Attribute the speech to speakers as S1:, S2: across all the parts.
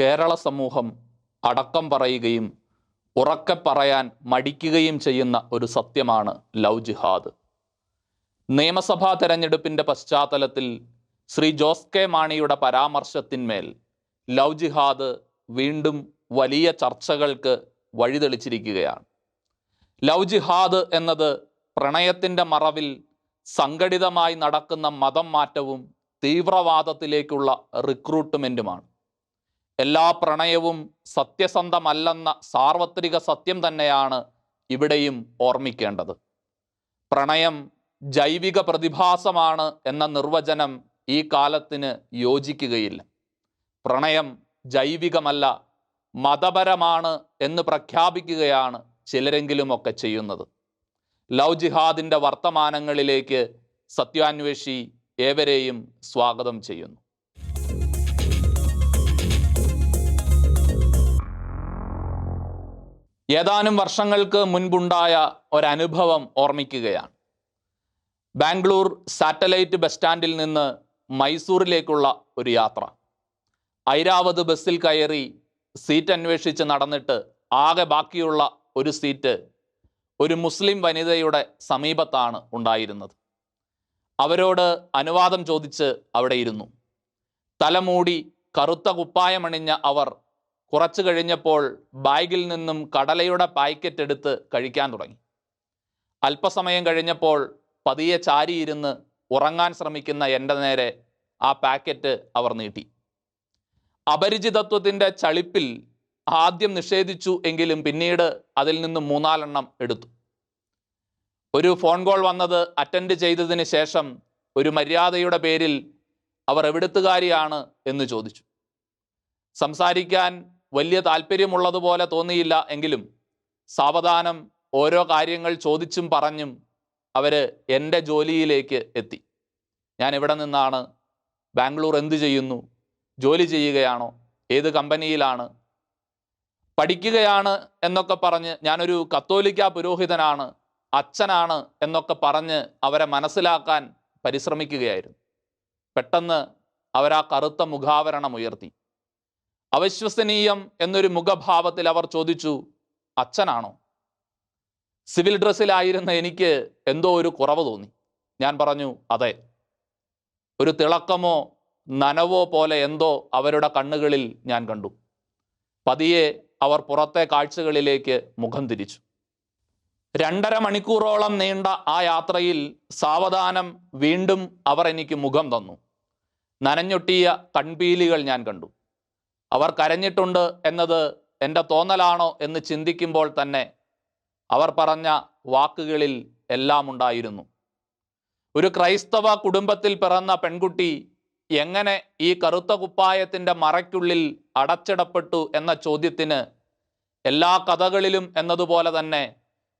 S1: കേരള സമൂഹം അടക്കം പറയുകയും ഉറക്കെ പറയാൻ മടിക്കുകയും ചെയ്യുന്ന ഒരു സത്യമാണ് ലവ് ജിഹാദ്. നിയമസഭാ തെരഞ്ഞെടുപ്പിന്റെ പശ്ചാത്തലത്തിൽ ശ്രീ ജോസ് കെ മാണിയുടെ പരാമർശത്തിന്മേൽ ലവ് ജിഹാദ് വീണ്ടും വലിയ ചർച്ചകൾക്ക് വഴിതെളിച്ചിരിക്കുകയാണ്. ലവ് ജിഹാദ് എന്നത് പ്രണയത്തിന്റെ മറവിൽ സംഘടിതമായി നടക്കുന്ന മതം മാറ്റവും തീവ്രവാദത്തിലേക്കുള്ള റിക്രൂട്ട്മെന്റുമാണ് എല്ലാ പ്രണയവും സത്യസന്ധമല്ലെന്ന സാർവത്രിക സത്യം തന്നെയാണ് ഇവിടെയും ഓർമ്മിക്കേണ്ടത്. പ്രണയം ജൈവിക പ്രതിഭാസമാണ് എന്ന നിർവചനം ഈ കാലത്തിന് യോജിക്കുകയില്ല. പ്രണയം ജൈവികമല്ല മതപരമാണ് എന്ന് പ്രഖ്യാപിക്കുകയാണ് ചിലരെങ്കിലുമൊക്കെ ചെയ്യുന്നത്. ലവ് ജിഹാദിന്റെ വർത്തമാനങ്ങളിലേക്ക് സത്യാന്വേഷി ഏവരെയും സ്വാഗതം ചെയ്യുന്നു. ഏതാനും വർഷങ്ങൾക്ക് മുൻപുണ്ടായ ഒരനുഭവം ഓർമ്മിക്കുകയാണ്. ബാംഗ്ലൂർ സാറ്റലൈറ്റ് ബസ് സ്റ്റാൻഡിൽ നിന്ന് മൈസൂറിലേക്കുള്ള ഒരു യാത്ര. ഐരാവത് ബസ്സിൽ കയറി സീറ്റ് അന്വേഷിച്ച് നടന്നിട്ട് ആകെ ബാക്കിയുള്ള ഒരു സീറ്റ് ഒരു മുസ്ലിം വനിതയുടെ സമീപത്താണ് ഉണ്ടായിരുന്നത്. അവരോട് അനുവാദം ചോദിച്ച് അവിടെ ഇരുന്നു. തലമൂടി കറുത്ത കുപ്പായമണിഞ്ഞ അവർ കുറച്ചു കഴിഞ്ഞപ്പോൾ ബാഗിൽ നിന്നും കടലയുടെ പാക്കറ്റ് എടുത്ത് കഴിക്കാൻ തുടങ്ങി. അല്പസമയം കഴിഞ്ഞപ്പോൾ പതിയെ ചാരിയിരുന്ന് ഉറങ്ങാൻ ശ്രമിക്കുന്ന എന്റെ നേരെ ആ പാക്കറ്റ് അവർ നീട്ടി. അപരിചിതത്വത്തിന്റെ ചളിപ്പിൽ ആദ്യം നിഷേധിച്ചു എങ്കിലും പിന്നീട് അതിൽ നിന്നും മൂന്നാലെണ്ണം എടുത്തു. ഒരു ഫോൺ കോൾ വന്നത് അറ്റൻഡ് ചെയ്തതിന് ശേഷം ഒരു മര്യാദയുടെ പേരിൽ അവർ എവിടുത്തുകാരിയാണ് എന്ന് ചോദിച്ചു. സംസാരിക്കാൻ വലിയ താല്പര്യമുള്ളതുപോലെ തോന്നിയില്ല എങ്കിലും സാവധാനം ഓരോ കാര്യങ്ങൾ ചോദിച്ചും പറഞ്ഞും അവർ എന്റെ ജോലിയിലേക്ക് എത്തി. ഞാൻ ഇവിടെ നിന്നാണ്? ബാംഗ്ലൂർ എന്ത് ചെയ്യുന്നു? ജോലി ചെയ്യുകയാണോ? ഏത് കമ്പനിയിലാണ്? പഠിക്കുകയാണ് എന്നൊക്കെ പറഞ്ഞ് ഞാനൊരു കത്തോലിക്ക പുരോഹിതനാണ് അച്ഛനാണ് എന്നൊക്കെ പറഞ്ഞ് അവരെ മനസ്സിലാക്കാൻ പരിശ്രമിക്കുകയായിരുന്നു. പെട്ടെന്ന് അവരാ കറുത്ത മുഖാവരണം ഉയർത്തി. അവിശ്വസനീയം എന്നൊരു മുഖഭാവത്തിൽ അവർ ചോദിച്ചു അച്ഛനാണോ? സിവിൽ ഡ്രസ്സിലായിരുന്ന എനിക്ക് എന്തോ ഒരു കുറവ് തോന്നി. ഞാൻ പറഞ്ഞു അതെ. ഒരു തിളക്കമോ നനവോ പോലെ എന്തോ അവരുടെ കണ്ണുകളിൽ ഞാൻ കണ്ടു. പതിയെ അവർ പുറത്തെ കാഴ്ചകളിലേക്ക് മുഖം തിരിച്ചു. രണ്ടര മണിക്കൂറോളം നീണ്ട ആ യാത്രയിൽ സാവധാനം വീണ്ടും അവർ എനിക്ക് മുഖം തന്നു. നനഞ്ഞൊട്ടിയ കൺപീലികൾ ഞാൻ കണ്ടു. അവർ കരഞ്ഞിട്ടുണ്ട് എന്നത് എന്റെ തോന്നലാണോ എന്ന് ചിന്തിക്കുമ്പോൾ തന്നെ അവർ പറഞ്ഞ വാക്കുകളിൽ എല്ലാം ഉണ്ടായിരുന്നു. ഒരു ക്രൈസ്തവ കുടുംബത്തിൽ പിറന്ന പെൺകുട്ടി എങ്ങനെ ഈ കറുത്ത കുപ്പായത്തിന്റെ മറയ്ക്കുള്ളിൽ അടച്ചിടപ്പെട്ടു എന്ന ചോദ്യത്തിന് എല്ലാ കഥകളിലും എന്നതുപോലെ തന്നെ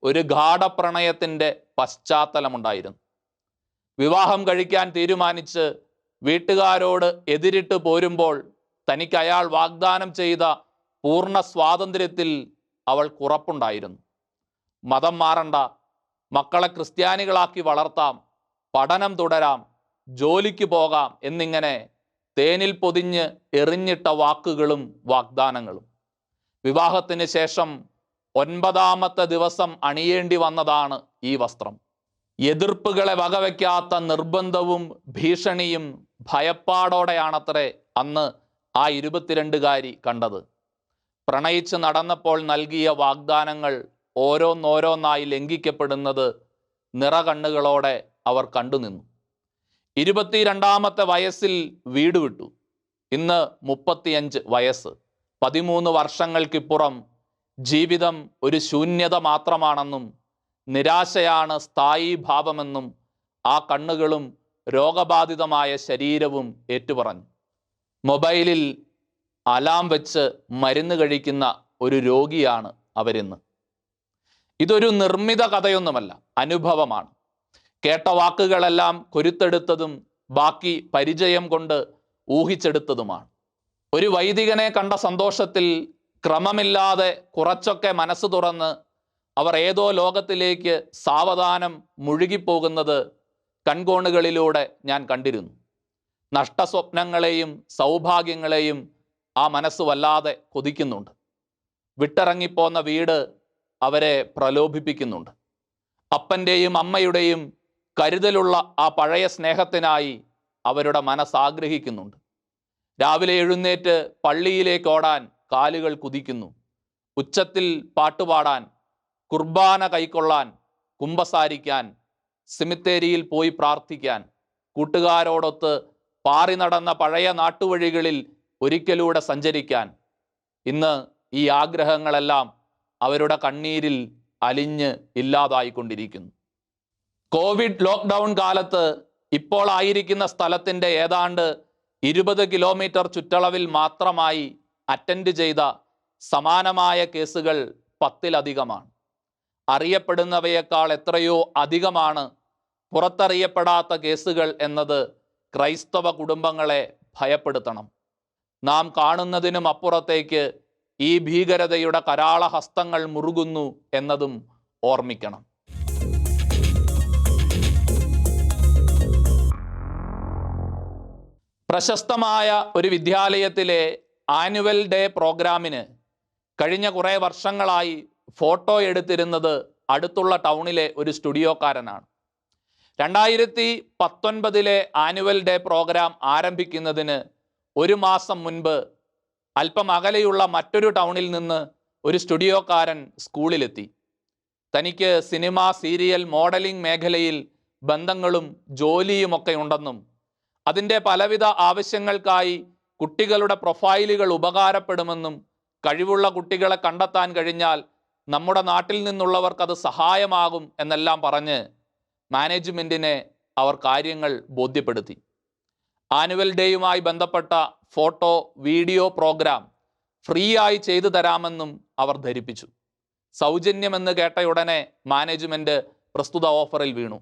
S1: ഒരു ഗാഠപ്രണയത്തിന്റെ പശ്ചാത്തലമുണ്ടായിരുന്നു. വിവാഹം കഴിക്കാൻ തീരുമാനിച്ച് വീട്ടുകാരോട് എതിരിട്ട് പോരുമ്പോൾ തനിക്ക് അയാൾ വാഗ്ദാനം ചെയ്ത പൂർണ സ്വാതന്ത്ര്യത്തിൽ അവൾ കുറപ്പുണ്ടായിരുന്നു. മതം മാറണ്ട മക്കളെ ക്രിസ്ത്യാനികളാക്കി വളർത്താം പഠനം തുടരാം ജോലിക്ക് പോകാം എന്നിങ്ങനെ തേനിൽ പൊതിഞ്ഞ് എറിഞ്ഞിട്ട വാക്കുകളും വാഗ്ദാനങ്ങളും. വിവാഹത്തിന് ശേഷം ഒൻപതാമത്തെ ദിവസം അണിയേണ്ടി വന്നതാണ് ഈ വസ്ത്രം. എതിർപ്പുകളെ വകവയ്ക്കാത്ത നിർബന്ധവും ഭീഷണിയും ഭയപ്പാടോടെയാണത്രേ അന്ന് ആ ഇരുപത്തിരണ്ടുകാരി കണ്ടത്. പ്രണയിച്ച് നടന്നപ്പോൾ നൽകിയ വാഗ്ദാനങ്ങൾ ഓരോന്നോരോന്നായി ലംഘിക്കപ്പെടുന്നത് നിറകണ്ണുകളോടെ അവർ കണ്ടുനിന്നു. ഇരുപത്തിരണ്ടാമത്തെ വയസ്സിൽ വീട് വിട്ടു. ഇന്ന് മുപ്പത്തിയഞ്ച് വയസ്സ്. പതിമൂന്ന് വർഷങ്ങൾക്കിപ്പുറം ജീവിതം ഒരു ശൂന്യത മാത്രമാണെന്നും നിരാശയാണ് സ്ഥായി ഭാവമെന്നും ആ കണ്ണുകളും രോഗബാധിതമായ ശരീരവും ഏറ്റുപറഞ്ഞു. മൊബൈലിൽ അലാം വെച്ച് മരുന്ന് കഴിക്കുന്ന ഒരു രോഗിയാണ് അവരിന്ന്. ഇതൊരു നിർമ്മിത കഥയൊന്നുമല്ല അനുഭവമാണ്. കേട്ട വാക്കുകളെല്ലാം കൊരുത്തെടുത്തതും ബാക്കി പരിചയം കൊണ്ട് ഊഹിച്ചെടുത്തതുമാണ്. ഒരു വൈദികനെ കണ്ട സന്തോഷത്തിൽ ക്രമമില്ലാതെ കുറച്ചൊക്കെ മനസ്സ് തുറന്ന് അവർ ഏതോ ലോകത്തിലേക്ക് സാവധാനം മുഴുകിപ്പോകുന്നത് കൺകോണുകളിലൂടെ ഞാൻ കണ്ടിരുന്നു. നഷ്ടസ്വപ്നങ്ങളെയും സൗഭാഗ്യങ്ങളെയും ആ മനസ്സ് വല്ലാതെ കൊതിക്കുന്നുണ്ട്. വിട്ടിറങ്ങിപ്പോന്ന വീട് അവരെ പ്രലോഭിപ്പിക്കുന്നുണ്ട്. അപ്പന്റെയും അമ്മയുടെയും കരുതലുള്ള ആ പഴയ സ്നേഹത്തിനായി അവരുടെ മനസ്സ് ആഗ്രഹിക്കുന്നുണ്ട്. രാവിലെ എഴുന്നേറ്റ് പള്ളിയിലേക്ക് ഓടാൻ കാലുകൾ കുതിക്കുന്നു. ഉച്ചത്തിൽ പാട്ടുപാടാൻ കുർബാന കൈക്കൊള്ളാൻ കുമ്പസാരിക്കാൻ സിമിത്തേരിയിൽ പോയി പ്രാർത്ഥിക്കാൻ കൂട്ടുകാരോടൊത്ത് പാറി നടന്ന പഴയ നാട്ടുവഴികളിൽ ഒരിക്കലൂടെ സഞ്ചരിക്കാൻ ഇന്ന് ഈ ആഗ്രഹങ്ങളെല്ലാം അവരുടെ കണ്ണീരിൽ അലിഞ്ഞ് ഇല്ലാതായിക്കൊണ്ടിരിക്കുന്നു. കോവിഡ് ലോക്ക്ഡൗൺ കാലത്ത് ഇപ്പോൾ ആയിരിക്കുന്ന സ്ഥലത്തിന്റെ ഏതാണ്ട് ഇരുപത് കിലോമീറ്റർ ചുറ്റളവിൽ മാത്രമായി അറ്റൻഡ് ചെയ്ത സമാനമായ കേസുകൾ പത്തിലധികമാണ്. അറിയപ്പെടുന്നവയേക്കാൾ എത്രയോ അധികമാണ് പുറത്തറിയപ്പെടാത്ത കേസുകൾ എന്നത് ക്രൈസ്തവ കുടുംബങ്ങളെ ഭയപ്പെടുത്തണം. നാം കാണുന്നതിനും അപ്പുറത്തേക്ക് ഈ ഭീകരതയുടെ കരാള ഹസ്തങ്ങൾ മുറുകുന്നു എന്നതും ഓർമ്മിക്കണം. പ്രശസ്തമായ ഒരു വിദ്യാലയത്തിലെ ആനുവൽ ഡേ പ്രോഗ്രാമിന് കഴിഞ്ഞ കുറേ വർഷങ്ങളായി ഫോട്ടോ എടുത്തിരുന്നത് അടുത്തുള്ള ടൗണിലെ ഒരു സ്റ്റുഡിയോക്കാരനാണ്. രണ്ടായിരത്തി പത്തൊൻപതിലെ ആനുവൽ ഡേ പ്രോഗ്രാം ആരംഭിക്കുന്നതിന് ഒരു മാസം മുൻപ് അല്പം അകലെയുള്ള മറ്റൊരു ടൗണിൽ നിന്ന് ഒരു സ്റ്റുഡിയോക്കാരൻ സ്കൂളിലെത്തി. തനിക്ക് സിനിമ സീരിയൽ മോഡലിംഗ് മേഖലയിൽ ബന്ധങ്ങളും ജോലിയുമൊക്കെ ഉണ്ടെന്നും അതിന്റെ പലവിധ ആവശ്യങ്ങൾക്കായി കുട്ടികളുടെ പ്രൊഫൈലുകൾ ഉപകാരപ്പെടുമെന്നും കഴിവുള്ള കുട്ടികളെ കണ്ടെത്താൻ കഴിഞ്ഞാൽ നമ്മുടെ നാട്ടിൽ നിന്നുള്ളവർക്കത് സഹായമാകും എന്നെല്ലാം പറഞ്ഞ് മാനേജ്മെന്റിനെ അവർ കാര്യങ്ങൾ ബോധ്യപ്പെടുത്തി. ആനുവൽ ഡേയുമായി ബന്ധപ്പെട്ട ഫോട്ടോ വീഡിയോ പ്രോഗ്രാം ഫ്രീ ആയി ചെയ്തു തരാമെന്നും അവർ ധരിപ്പിച്ചു. സൗജന്യമെന്ന് കേട്ട ഉടനെ മാനേജ്മെന്റ് പ്രസ്തുത ഓഫറിൽ വീണു.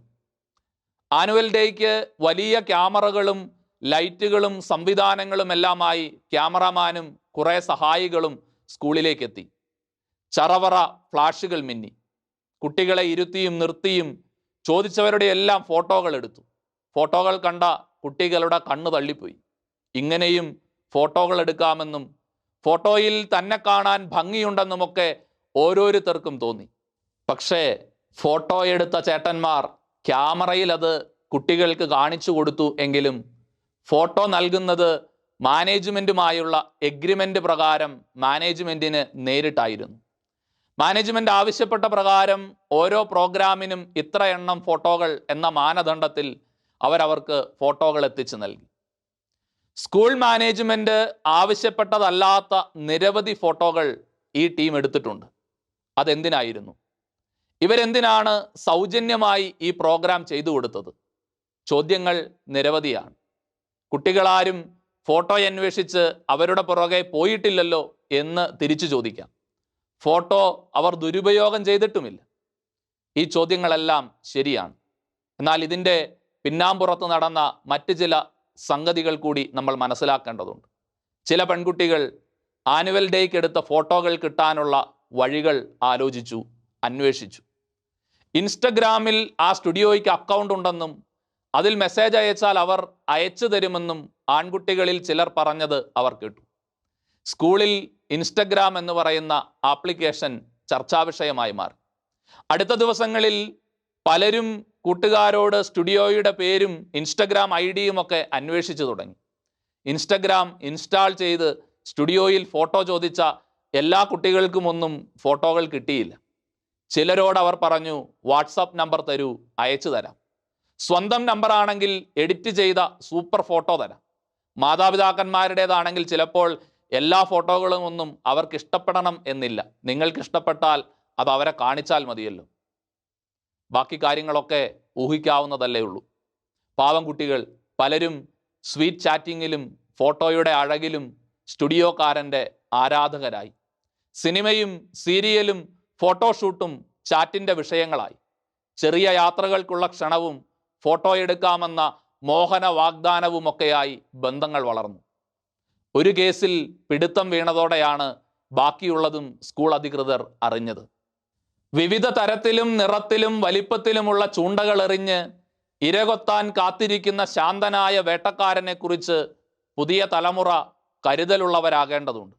S1: ആനുവൽ ഡേയ്ക്ക് വലിയ ക്യാമറകളും ലൈറ്റുകളും സംവിധാനങ്ങളും എല്ലാമായി ക്യാമറമാനും കുറേ സഹായികളും സ്കൂളിലേക്കെത്തി. ചറവറ ഫ്ലാഷുകൾ മിന്നി. കുട്ടികളെ ഇരുത്തിയും നിർത്തിയും ചോദിച്ചവരുടെ എല്ലാം ഫോട്ടോകൾ എടുത്തു. ഫോട്ടോകൾ കണ്ട കുട്ടികളുടെ കണ്ണ് തള്ളിപ്പോയി. ഇങ്ങനെയും ഫോട്ടോകൾ എടുക്കാമെന്നും ഫോട്ടോയിൽ തന്നെ കാണാൻ ഭംഗിയുണ്ടെന്നുമൊക്കെ ഓരോരുത്തർക്കും തോന്നി. പക്ഷേ ഫോട്ടോ എടുത്ത ചേട്ടന്മാർ ക്യാമറയിൽ അത് കുട്ടികൾക്ക് കാണിച്ചു കൊടുത്തു എങ്കിലും ഫോട്ടോ നൽകുന്നത് മാനേജ്മെന്റുമായുള്ള എഗ്രിമെന്റ് പ്രകാരം മാനേജ്മെന്റിന് നേരിട്ടായിരുന്നു. മാനേജ്മെന്റ് ആവശ്യപ്പെട്ട പ്രകാരം ഓരോ പ്രോഗ്രാമിനും ഇത്ര എണ്ണം ഫോട്ടോകൾ എന്ന മാനദണ്ഡത്തിൽ അവരവർക്ക് ഫോട്ടോകൾ എത്തിച്ചു നൽകി. സ്കൂൾ മാനേജ്മെന്റ് ആവശ്യപ്പെട്ടതല്ലാത്ത നിരവധി ഫോട്ടോകൾ ഈ ടീം എടുത്തിട്ടുണ്ട്. അതെന്തിനായിരുന്നു? ഇവരെന്തിനാണ് സൗജന്യമായി ഈ പ്രോഗ്രാം ചെയ്തു കൊടുത്തത്? ചോദ്യങ്ങൾ നിരവധിയാണ്. കുട്ടികളാരും ഫോട്ടോ അന്വേഷിച്ച് അവരുടെ പുറകെ പോയിട്ടില്ലല്ലോ എന്ന് തിരിച്ചു ചോദിക്കാം. ഫോട്ടോ അവർ ദുരുപയോഗം ചെയ്തിട്ടുമില്ല. ഈ ചോദ്യങ്ങളെല്ലാം ശരിയാണ്. എന്നാൽ ഇതിന്റെ പിന്നാമ്പുറത്ത് നടന്ന മറ്റ് ചില സംഗതികൾ കൂടി നമ്മൾ മനസ്സിലാക്കേണ്ടതുണ്ട്. ചില പെൺകുട്ടികൾ ആനുവൽ ഡേക്ക് എടുത്ത ഫോട്ടോകൾ കിട്ടാനുള്ള വഴികൾ ആലോചിച്ചു അന്വേഷിച്ചു. ഇൻസ്റ്റഗ്രാമിൽ ആ സ്റ്റുഡിയോയ്ക്ക് അക്കൗണ്ട് ഉണ്ടെന്നും അതിൽ മെസ്സേജ് അയച്ചാൽ അവർ അയച്ചു തരുമെന്നും ആൺകുട്ടികളിൽ ചിലർ പറഞ്ഞത് അവർ കേട്ടു. സ്കൂളിൽ ഇൻസ്റ്റഗ്രാം എന്ന് പറയുന്ന ആപ്ലിക്കേഷൻ ചർച്ചാ വിഷയമായി മാറി. അടുത്ത ദിവസങ്ങളിൽ പലരും കൂട്ടുകാരോട് സ്റ്റുഡിയോയുടെ പേരും ഇൻസ്റ്റഗ്രാം ഐ ഡിയും ഒക്കെ അന്വേഷിച്ചു തുടങ്ങി. ഇൻസ്റ്റഗ്രാം ഇൻസ്റ്റാൾ ചെയ്ത് സ്റ്റുഡിയോയിൽ ഫോട്ടോ ചോദിച്ച എല്ലാ കുട്ടികൾക്കുമൊന്നും ഫോട്ടോകൾ കിട്ടിയില്ല. ചിലരോട് അവർ പറഞ്ഞു വാട്സപ്പ് നമ്പർ തരൂ അയച്ചു തരാം. സ്വന്തം നമ്പറാണെങ്കിൽ എഡിറ്റ് ചെയ്ത സൂപ്പർ ഫോട്ടോ തരാം. മാതാപിതാക്കന്മാരുടേതാണെങ്കിൽ ചിലപ്പോൾ എല്ലാ ഫോട്ടോകളും ഒന്നും അവർക്ക് ഇഷ്ടപ്പെടണം എന്നില്ല. നിങ്ങൾക്ക് ഇഷ്ടപ്പെട്ടാൽ അത് അവരെ കാണിച്ചാൽ മതിയല്ലോ. ബാക്കി കാര്യങ്ങളൊക്കെ ഊഹിക്കാവുന്നതല്ലേ ഉള്ളൂ. പാവം കുട്ടികൾ പലരും സ്വീറ്റ് ചാറ്റിങ്ങിലും ഫോട്ടോയുടെ അഴകിലും സ്റ്റുഡിയോക്കാരന്റെ ആരാധകരായി. സിനിമയും സീരിയലും ഫോട്ടോഷൂട്ടും ചാറ്റിന്റെ വിഷയങ്ങളായി. ചെറിയ യാത്രകൾക്കുള്ള ക്ഷണവും ഫോട്ടോ എടുക്കാമെന്ന മോഹന വാഗ്ദാനവുമൊക്കെയായി ബന്ധങ്ങൾ വളർന്നു. ഒരു കേസിൽ പിടുത്തം വീണതോടെയാണ് ബാക്കിയുള്ളതും സ്കൂൾ അധികൃതർ അറിഞ്ഞത്. വിവിധ തരത്തിലും നിറത്തിലും വലിപ്പത്തിലുമുള്ള ചൂണ്ടകൾ എറിഞ്ഞ് ഇരകൊത്താൻ കാത്തിരിക്കുന്ന ശാന്തനായ വേട്ടക്കാരനെ കുറിച്ച് പുതിയ തലമുറ കരുതലുള്ളവരാകേണ്ടതുണ്ട്.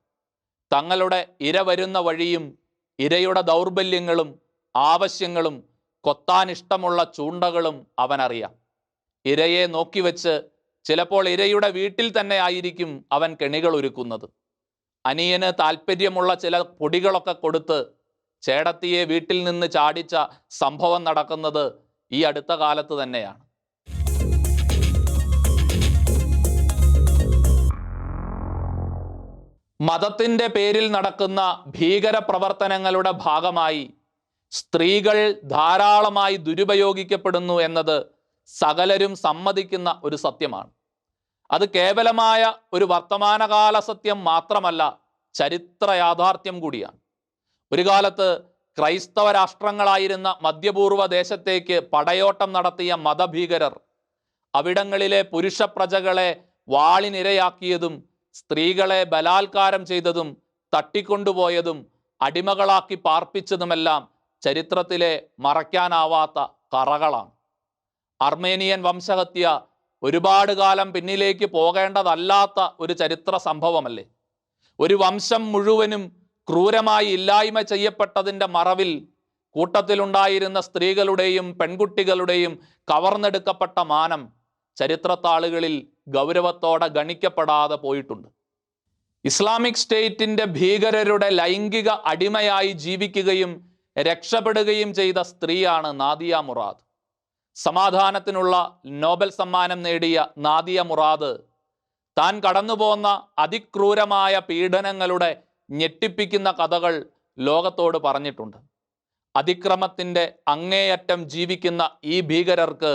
S1: തങ്ങളുടെ ഇര വരുന്ന വഴിയും ഇരയുടെ ദൗർബല്യങ്ങളും ആവശ്യങ്ങളും കൊത്താനിഷ്ടമുള്ള ചൂണ്ടകളും അവനറിയാം. ഇരയെ നോക്കിവെച്ച് ചിലപ്പോൾ ഇരയുടെ വീട്ടിൽ തന്നെ ആയിരിക്കും അവൻ കെണികൾ ഒരുക്കുന്നത്. അനിയന് താല്പര്യമുള്ള ചില പൊടികളൊക്കെ കൊടുത്ത് ചേടത്തിയെ വീട്ടിൽ നിന്ന് ചാടിച്ച സംഭവം നടക്കുന്നത് ഈ അടുത്ത കാലത്ത് തന്നെയാണ്. മതത്തിന്റെ പേരിൽ നടക്കുന്ന ഭീകര പ്രവർത്തനങ്ങളുടെ ഭാഗമായി സ്ത്രീകൾ ധാരാളമായി ദുരുപയോഗിക്കപ്പെടുന്നു എന്നത് സകലരും സമ്മതിക്കുന്ന ഒരു സത്യമാണ്. അത് കേവലമായ ഒരു വർത്തമാനകാല സത്യം മാത്രമല്ല ചരിത്ര യാഥാർത്ഥ്യം കൂടിയാണ്. ഒരു കാലത്ത് ക്രൈസ്തവ രാഷ്ട്രങ്ങളായിരുന്ന മധ്യപൂർവ ദേശത്തേക്ക് പടയോട്ടം നടത്തിയ മതഭീകരർ അവിടങ്ങളിലെ പുരുഷ പ്രജകളെ വാളിനിരയാക്കിയതും സ്ത്രീകളെ ബലാത്കാരം ചെയ്തതും തട്ടിക്കൊണ്ടുപോയതും അടിമകളാക്കി പാർപ്പിച്ചതുമെല്ലാം ചരിത്രത്തിലെ മറയ്ക്കാനാവാത്ത കറകളാണ്. അർമേനിയൻ വംശഹത്യ ഒരുപാട് കാലം പിന്നിലേക്ക് പോകേണ്ടതല്ലാത്ത ഒരു ചരിത്ര സംഭവമല്ലേ? ഒരു വംശം മുഴുവനും ക്രൂരമായി ഇല്ലായ്മ ചെയ്യപ്പെട്ടതിന്റെ മറവിൽ കൂട്ടത്തിലുണ്ടായിരുന്ന സ്ത്രീകളുടെയും പെൺകുട്ടികളുടെയും കവർന്നെടുക്കപ്പെട്ട മാനം ചരിത്രത്താളുകളിൽ ഗൗരവത്തോടെ ഗണിക്കപ്പെടാതെ പോയിട്ടുണ്ട്. ഇസ്ലാമിക് സ്റ്റേറ്റിന്റെ ഭീകരരുടെ ലൈംഗിക അടിമയായി ജീവിക്കുകയും രക്ഷപ്പെടുകയും ചെയ്ത സ്ത്രീയാണ് നാദിയ മുറാദ്. സമാധാനത്തിനുള്ള നോബൽ സമ്മാനം നേടിയ നാദിയ മുറാദ് താൻ കടന്നുപോന്ന അതിക്രൂരമായ പീഡനങ്ങളുടെ ഞെട്ടിപ്പിക്കുന്ന കഥകൾ ലോകത്തോട് പറഞ്ഞിട്ടുണ്ട്. അതിക്രമത്തിന്റെ അങ്ങേയറ്റം ജീവിക്കുന്ന ഈ ഭീകരർക്ക്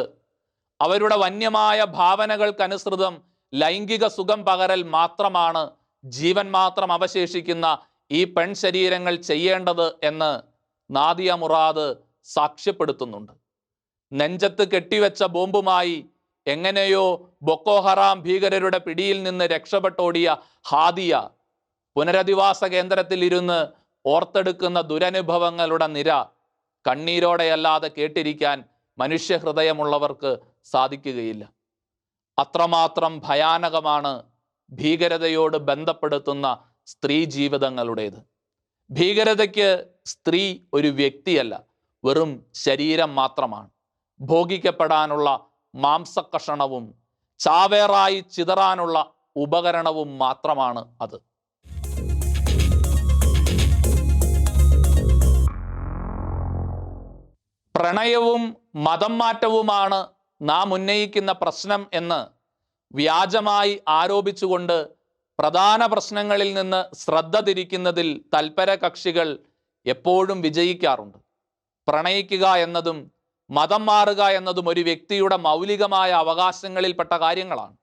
S1: അവരുടെ വന്യമായ ഭാവനകൾക്കനുസൃതം ലൈംഗിക സുഖം പകരൽ മാത്രമാണ് ജീവൻ മാത്രം അവശേഷിക്കുന്ന ഈ പെൺശരീരങ്ങൾ ചെയ്യേണ്ടത് എന്ന് നാദിയ മുറാദ് സാക്ഷ്യപ്പെടുത്തുന്നുണ്ട്. നെഞ്ചത്ത് കെട്ടിവെച്ച ബോംബുമായി എങ്ങനെയോ ബൊക്കോഹറാം ഭീകരരുടെ പിടിയിൽ നിന്ന് രക്ഷപ്പെട്ടോടിയ ഹാദിയ പുനരധിവാസ കേന്ദ്രത്തിൽ ഇരുന്ന് ഓർത്തെടുക്കുന്ന ദുരനുഭവങ്ങളുടെ നിര കണ്ണീരോടെയല്ലാതെ കേട്ടിരിക്കാൻ മനുഷ്യഹൃദയമുള്ളവർക്ക് സാധിക്കുകയില്ല. അത്രമാത്രം ഭയാനകമാണ് ഭീകരതയോട് ബന്ധപ്പെടുത്തുന്ന സ്ത്രീ ജീവിതങ്ങളുടേത്. ഭീകരതയ്ക്ക് സ്ത്രീ ഒരു വ്യക്തിയല്ല വെറും ശരീരം മാത്രമാണ്. ഭോഗിക്കപ്പെടാനുള്ള മാംസക്കഷണവും ചാവേറായി ചിതറാനുള്ള ഉപകരണവും മാത്രമാണ് അത്. പ്രണയവും മതം മാറ്റവുമാണ് നാം ഉന്നയിക്കുന്ന പ്രശ്നം എന്ന് വ്യാജമായി ആരോപിച്ചുകൊണ്ട് പ്രധാന പ്രശ്നങ്ങളിൽ നിന്ന് ശ്രദ്ധ തിരിക്കുന്നതിൽ തൽപര കക്ഷികൾ എപ്പോഴും വിജയിക്കാറുണ്ട്. പ്രണയിക്കുക എന്നതും മതം മാറുക എന്നതും ഒരു വ്യക്തിയുടെ മൗലികമായ അവകാശങ്ങളിൽപ്പെട്ട കാര്യങ്ങളാണ്.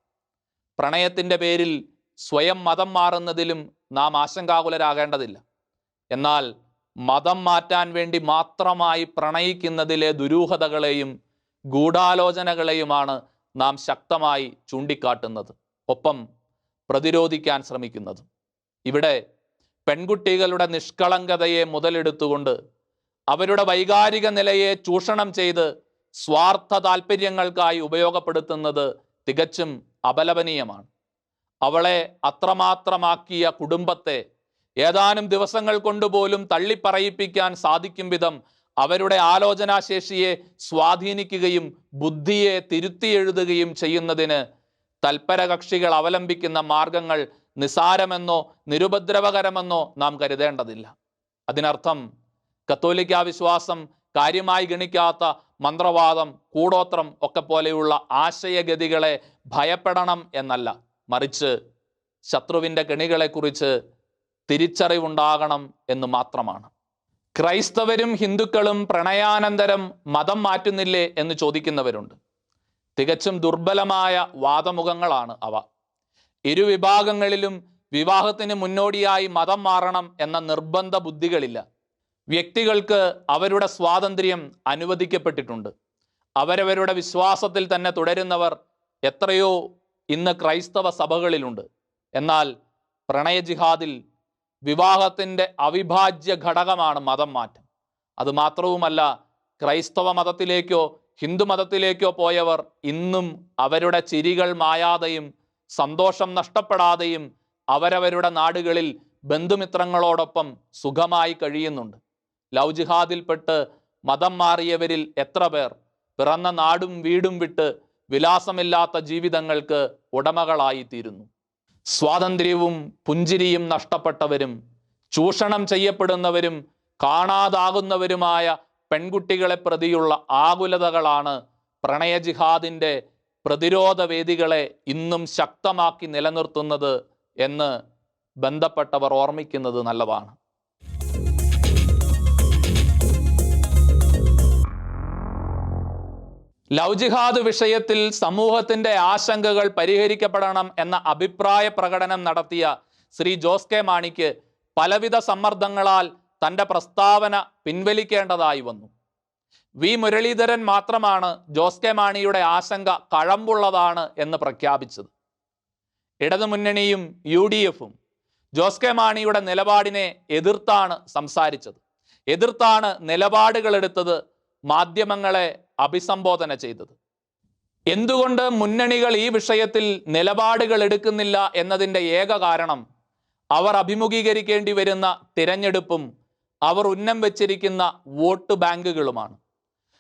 S1: പ്രണയത്തിന്റെ പേരിൽ സ്വയം മതം മാറുന്നതിലും നാം ആശങ്കാകുലരാകേണ്ടതില്ല. എന്നാൽ മതം മാറ്റാൻ വേണ്ടി മാത്രമായി പ്രണയിക്കുന്നതിലെ ദുരൂഹതകളെയും ഗൂഢാലോചനകളെയുമാണ് നാം ശക്തമായി ചൂണ്ടിക്കാട്ടുന്നത്. ഒപ്പം പ്രതിരോധിക്കാൻ ശ്രമിക്കുന്നത്. ഇവിടെ പെൺകുട്ടികളുടെ നിഷ്കളങ്കതയെ മുതലെടുത്തുകൊണ്ട് അവരുടെ വൈകാരിക നിലയെ ചൂഷണം ചെയ്ത് സ്വാർത്ഥ താല്പര്യങ്ങൾക്കായി ഉപയോഗപ്പെടുത്തുന്നത് തികച്ചും അപലപനീയമാണ്. അവളെ അത്രമാത്രമാക്കിയ കുടുംബത്തെ ഏതാനും ദിവസങ്ങൾ കൊണ്ടുപോലും തള്ളിപ്പറയിപ്പിക്കാൻ സാധിക്കും വിധം അവരുടെ ആലോചനാശേഷിയെ സ്വാധീനിക്കുകയും ബുദ്ധിയെ തിരുത്തി എഴുതുകയും ചെയ്യുന്നതിന് തൽപര കക്ഷികൾ അവലംബിക്കുന്ന മാർഗങ്ങൾ നിസാരമെന്നോ നിരുപദ്രവകരമെന്നോ നാം കരുതേണ്ടതില്ല. അതിനർത്ഥം കത്തോലിക്ക വിശ്വാസം കാര്യമായി ഗണിക്കാത്ത മന്ത്രവാദം കൂടോത്രം ഒക്കെ പോലെയുള്ള ആശയഗതികളെ ഭയപ്പെടണം എന്നല്ല. മറിച്ച് ശത്രുവിന്റെ കെണികളെക്കുറിച്ച് തിരിച്ചറിവുണ്ടാകണം എന്ന് മാത്രമാണ്. ക്രൈസ്തവരും ഹിന്ദുക്കളും പ്രണയാനന്തരം മതം മാറ്റുന്നില്ലേ എന്ന് ചോദിക്കുന്നവരുണ്ട്. തികച്ചും ദുർബലമായ വാദമുഖങ്ങളാണ് അവ. ഇരുവിഭാഗങ്ങളിലും വിവാഹത്തിന് മുന്നോടിയായി മതം മാറണം എന്ന നിർബന്ധ ബുദ്ധികളില്ല വ്യക്തികൾക്ക് അവരുടെ സ്വാതന്ത്ര്യം അനുവദിക്കപ്പെട്ടിട്ടുണ്ട്. അവരവരുടെ വിശ്വാസത്തിൽ തന്നെ തുടരുന്നവർ എത്രയോ ഇന്ന് ക്രൈസ്തവ സഭകളിലുണ്ട്. എന്നാൽ പ്രണയജിഹാദിൽ വിവാഹത്തിന്റെ അവിഭാജ്യ ഘടകമാണ് മതം മാറ്റം. അത് മാത്രവുമല്ല ക്രൈസ്തവ മതത്തിലേക്കോ ഹിന്ദു മതത്തിലേക്കോ പോയവർ ഇന്നും അവരുടെ ചിരികൾ മായാതെയും സന്തോഷം നഷ്ടപ്പെടാതെയും അവരവരുടെ നാടുകളിൽ ബന്ധുമിത്രങ്ങളോടൊപ്പം സുഖമായി കഴിയുന്നുണ്ട്. ലവ് ജിഹാദിൽപ്പെട്ട് മതം മാറിയവരിൽ എത്ര പേർ? പിറന്ന നാടും വീടും വിട്ട് വിലാസമില്ലാത്ത ജീവിതങ്ങൾക്ക് ഉടമകളായിത്തീരുന്നു. സ്വാതന്ത്ര്യവും പുഞ്ചിരിയും നഷ്ടപ്പെട്ടവരും ചൂഷണം ചെയ്യപ്പെടുന്നവരും കാണാതാകുന്നവരുമായ പെൺകുട്ടികളെ പ്രതിയുള്ള ആകുലതകളാണ് പ്രണയ ജിഹാദിന്റെ പ്രതിരോധ വേദികളെ ഇന്നും ശക്തമാക്കി നിലനിർത്തുന്നത് എന്ന് ബന്ധപ്പെട്ടവർ ഓർമ്മിക്കുന്നത് നല്ലതാണ്. ലവ് ജിഹാദ് വിഷയത്തിൽ സമൂഹത്തിന്റെ ആശങ്കകൾ പരിഹരിക്കപ്പെടണം എന്ന അഭിപ്രായ പ്രകടനം നടത്തിയ ശ്രീ ജോസ് കെ മാണിക്ക് പലവിധ സമ്മർദ്ദങ്ങളാൽ തന്റെ പ്രസ്താവന പിൻവലിക്കേണ്ടതായി വന്നു. വി. മുരളീധരൻ മാത്രമാണ് ജോസ് കെ മാണിയുടെ ആശങ്ക കഴമ്പുള്ളതാണ് എന്ന് പ്രഖ്യാപിച്ചത്. ഇടതുമുന്നണിയും യു ഡി എഫും ജോസ് കെ മാണിയുടെ നിലപാടിനെ എതിർത്താണ് സംസാരിച്ചത്. എതിർത്താണ് നിലപാടുകൾ എടുത്തത് മാധ്യമങ്ങളെ അഭിസംബോധന ചെയ്തത്. എന്തുകൊണ്ട് മുന്നണികൾ ഈ വിഷയത്തിൽ നിലപാടുകൾ എടുക്കുന്നില്ല എന്നതിന്റെ ഏക കാരണം അവർ അഭിമുഖീകരിക്കേണ്ടി വരുന്ന തിരഞ്ഞെടുപ്പും അവർ ഉന്നം വെച്ചിരിക്കുന്ന വോട്ട് ബാങ്കുകളുമാണ്.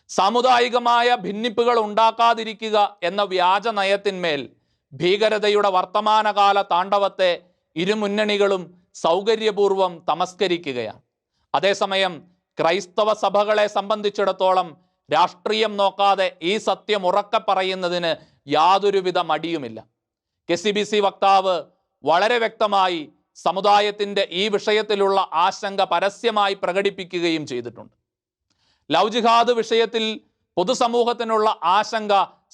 S1: സാമുദായികമായ ഭിന്നിപ്പുകൾ ഉണ്ടാക്കാതിരിക്കുക എന്ന വ്യാജ നയത്തിന്മേൽ ഭീകരതയുടെ വർത്തമാനകാല താണ്ഡവത്തെ ഇരുമുന്നണികളും സൗകര്യപൂർവം തമസ്കരിക്കുകയാണ്. അതേസമയം ക്രൈസ്തവ സഭകളെ സംബന്ധിച്ചിടത്തോളം രാഷ്ട്രീയം നോക്കാതെ ഈ സത്യം ഉറക്കെ പറയുന്നതിന് യാതൊരുവിധ മടിയുമില്ല. കെ സി ബി സി വക്താവ് വളരെ വ്യക്തമായി സമുദായത്തിന്റെ ഈ വിഷയത്തിലുള്ള ആശങ്ക പരസ്യമായി പ്രകടിപ്പിക്കുകയും ചെയ്തിട്ടുണ്ട്. ലവ് ജിഹാദ് വിഷയത്തിൽ പൊതുസമൂഹത്തിനുള്ള ആശങ്ക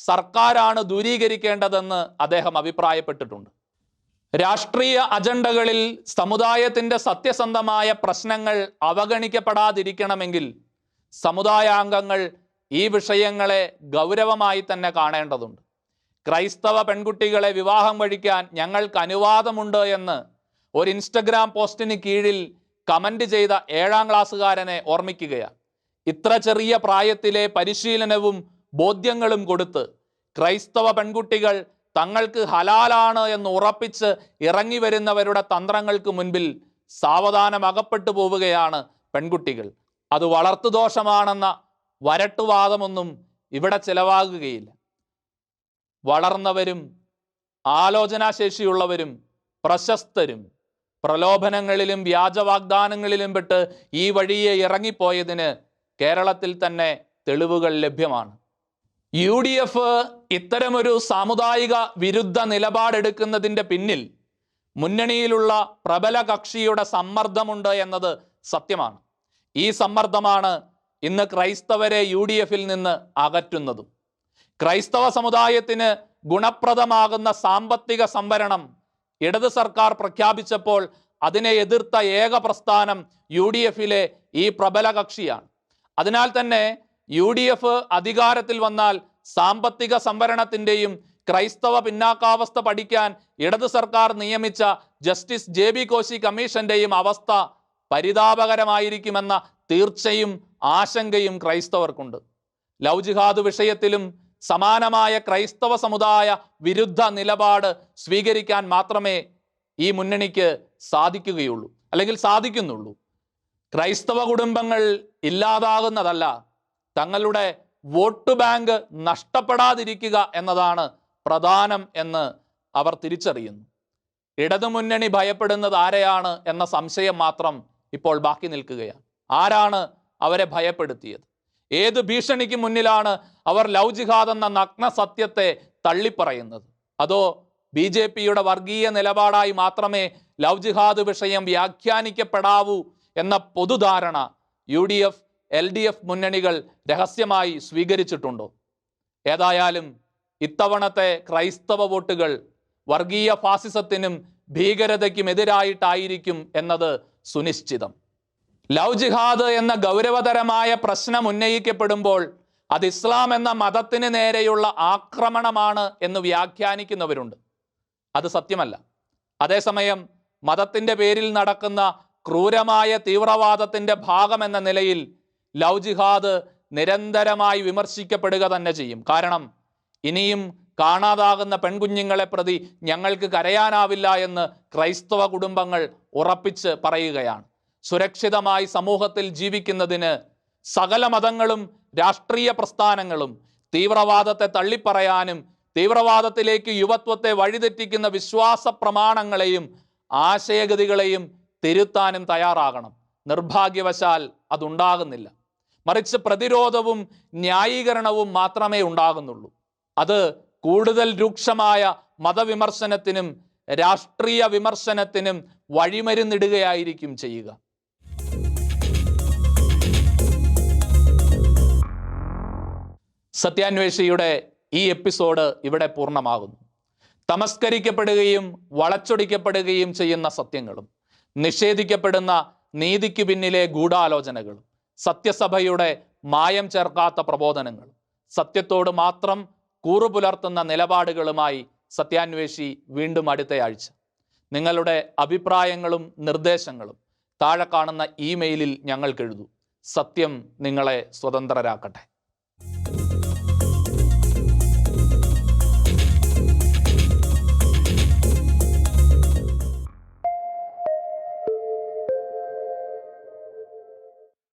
S1: സർക്കാരാണ് ദൂരീകരിക്കേണ്ടതെന്ന് അദ്ദേഹം അഭിപ്രായപ്പെട്ടിട്ടുണ്ട്. രാഷ്ട്രീയ അജണ്ടകളിൽ സമുദായത്തിന്റെ സത്യസന്ധമായ പ്രശ്നങ്ങൾ അവഗണിക്കപ്പെടാതിരിക്കണമെങ്കിൽ സമുദായാംഗങ്ങൾ ഈ വിഷയങ്ങളെ ഗൗരവമായി തന്നെ കാണേണ്ടതുണ്ട്. ക്രൈസ്തവ പെൺകുട്ടികളെ വിവാഹം കഴിക്കാൻ ഞങ്ങൾക്ക് അനുവാദമുണ്ട് എന്ന് ഒരു ഇൻസ്റ്റഗ്രാം പോസ്റ്റിന് കീഴിൽ കമന്റ് ചെയ്ത ഏഴാം ക്ലാസ്സുകാരനെ ഓർമ്മിക്കുകയാണ്. ഇത്ര ചെറിയ പ്രായത്തിലെ പരിശീലനവും ബോധ്യങ്ങളും കൊടുത്ത് ക്രൈസ്തവ പെൺകുട്ടികൾ തങ്ങൾക്ക് ഹലാലാണ് എന്ന് ഉറപ്പിച്ച് ഇറങ്ങി വരുന്നവരുടെ തന്ത്രങ്ങൾക്ക് മുൻപിൽ സാവധാനം അകപ്പെട്ടു പോവുകയാണ് പെൺകുട്ടികൾ. അത് വളർത്തു വളർത്തുദോഷമാണെന്ന വരട്ടുവാദമൊന്നും ഇവിടെ ചിലവാകുകയില്ല. വളർന്നവരും ആലോചനാശേഷിയുള്ളവരും പ്രശസ്തരും പ്രലോഭനങ്ങളിലും വ്യാജവാഗ്ദാനങ്ങളിലും പെട്ട് ഈ വഴിയെ ഇറങ്ങിപ്പോയതിന് കേരളത്തിൽ തന്നെ തെളിവുകൾ ലഭ്യമാണ്. യു ഡി എഫ് ഇത്തരമൊരു സാമുദായിക വിരുദ്ധ നിലപാടെടുക്കുന്നതിന്റെ പിന്നിൽ മുന്നണിയിലുള്ള പ്രബല കക്ഷിയുടെ സമ്മർദ്ദമുണ്ട് എന്നത് സത്യമാണ്. ഈ സമ്മർദ്ദമാണ് ഇന്ന് ക്രൈസ്തവരെ യു ഡി എഫിൽ നിന്ന് അകറ്റുന്നതും. ക്രൈസ്തവ സമുദായത്തിന് ഗുണപ്രദമാകുന്ന സാമ്പത്തിക സംവരണം ഇടത് സർക്കാർ പ്രഖ്യാപിച്ചപ്പോൾ അതിനെ എതിർത്ത ഏക പ്രസ്ഥാനം യു ഡി എഫിലെ ഈ പ്രബല കക്ഷിയാണ്. അതിനാൽ തന്നെ യു ഡി എഫ് അധികാരത്തിൽ വന്നാൽ സാമ്പത്തിക സംവരണത്തിന്റെയും ക്രൈസ്തവ പിന്നാക്കാവസ്ഥ പഠിക്കാൻ ഇടത് സർക്കാർ നിയമിച്ച ജസ്റ്റിസ് ജെ ബി കോശി കമ്മീഷന്റെയും അവസ്ഥ പരിതാപകരമായിരിക്കുമെന്ന തീർച്ചയും ആശങ്കയും ക്രൈസ്തവർക്കുണ്ട്. ലൗജിഹാദ് ജിഹാദ് വിഷയത്തിലും സമാനമായ ക്രൈസ്തവ സമുദായ വിരുദ്ധ നിലപാട് സ്വീകരിക്കാൻ മാത്രമേ ഈ മുന്നണിക്ക് സാധിക്കുകയുള്ളൂ. അല്ലെങ്കിൽ സാധിക്കുന്നുള്ളൂ. ക്രൈസ്തവ കുടുംബങ്ങൾ ഇല്ലാതാകുന്നതല്ല തങ്ങളുടെ വോട്ട് ബാങ്ക് നഷ്ടപ്പെടാതിരിക്കുക എന്നതാണ് പ്രധാനം എന്ന് അവർ തിരിച്ചറിയുന്നു. ഇടതുമുന്നണി ഭയപ്പെടുന്നത് ആരെയാണ് എന്ന സംശയം മാത്രം ഇപ്പോൾ ബാക്കി നിൽക്കുകയാണ്. ആരാണ് അവരെ ഭയപ്പെടുത്തിയത്? ഏത് ഭീഷണിക്ക് മുന്നിലാണ് അവർ ലവ് ജിഹാദ് എന്ന നഗ്ന സത്യത്തെ തള്ളിപ്പറയുന്നത്? അതോ ബി ജെ പിയുടെ വർഗീയ നിലപാടായി മാത്രമേ ലവ് ജിഹാദ് വിഷയം വ്യാഖ്യാനിക്കപ്പെടാവൂ എന്ന പൊതുധാരണ U D F L D F മുന്നണികൾ രഹസ്യമായി സ്വീകരിച്ചിട്ടുണ്ടോ? ഏതായാലും ഇത്തവണത്തെ ക്രൈസ്തവ വോട്ടുകൾ വർഗീയ ഫാസിസത്തിനും ഭീകരതയ്ക്കും എതിരായിട്ടായിരിക്കും എന്നത് സുനിശ്ചിതം. ലവ് ജിഹാദ് എന്ന ഗൗരവതരമായ പ്രശ്നം ഉന്നയിക്കപ്പെടുമ്പോൾ അത് ഇസ്ലാം എന്ന മതത്തിന് നേരെയുള്ള ആക്രമണമാണ് എന്ന് വ്യാഖ്യാനിക്കുന്നവരുണ്ട്. അത് സത്യമല്ല. അതേസമയം മതത്തിന്റെ പേരിൽ നടക്കുന്ന ക്രൂരമായ തീവ്രവാദത്തിന്റെ ഭാഗമെന്ന നിലയിൽ ലവ് ജിഹാദ് നിരന്തരമായി വിമർശിക്കപ്പെടുക തന്നെ ചെയ്യും. കാരണം ഇനിയും കാണാതാകുന്ന പെൺകുഞ്ഞുങ്ങളെ പ്രതി ഞങ്ങൾക്ക് കരയാനാവില്ല എന്ന് ക്രൈസ്തവ കുടുംബങ്ങൾ ഉറപ്പിച്ച് പറയുകയാണ്. സുരക്ഷിതമായി സമൂഹത്തിൽ ജീവിക്കുന്നതിന് സകല മതങ്ങളും രാഷ്ട്രീയ പ്രസ്ഥാനങ്ങളും തീവ്രവാദത്തെ തള്ളിപ്പറയാനും തീവ്രവാദത്തിലേക്ക് യുവത്വത്തെ വഴിതെറ്റിക്കുന്ന വിശ്വാസ പ്രമാണങ്ങളെയും ആശയഗതികളെയും തിരുത്താനും തയ്യാറാകണം. നിർഭാഗ്യവശാൽ അതുണ്ടാകുന്നില്ല. മറിച്ച് പ്രതിരോധവും ന്യായീകരണവും മാത്രമേ ഉണ്ടാകുന്നുള്ളൂ. അത് കൂടുതൽ രൂക്ഷമായ മതവിമർശനത്തിനും രാഷ്ട്രീയ വിമർശനത്തിനും വഴിമരുന്നിടുകയായിരിക്കും ചെയ്യുക. സത്യാന്വേഷിയുടെ ഈ എപ്പിസോഡ് ഇവിടെ പൂർണമാകുന്നു. തമസ്കരിക്കപ്പെടുകയും വളച്ചൊടിക്കപ്പെടുകയും ചെയ്യുന്ന സത്യങ്ങളും നിഷേധിക്കപ്പെടുന്ന നീതിക്ക് പിന്നിലെ ഗൂഢാലോചനകളും സത്യസഭയുടെ മായം ചേർക്കാത്ത പ്രബോധനങ്ങൾ സത്യത്തോട് മാത്രം കൂറു പുലർത്തുന്ന നിലപാടുകളുമായി സത്യാന്വേഷി വീണ്ടും അടുത്തയാഴ്ച നിങ്ങളുടെ അഭിപ്രായങ്ങളും നിർദ്ദേശങ്ങളും താഴെ കാണുന്ന ഇമെയിലിൽ ഞങ്ങൾക്ക് എഴുതൂ. സത്യം നിങ്ങളെ സ്വതന്ത്രരാക്കട്ടെ.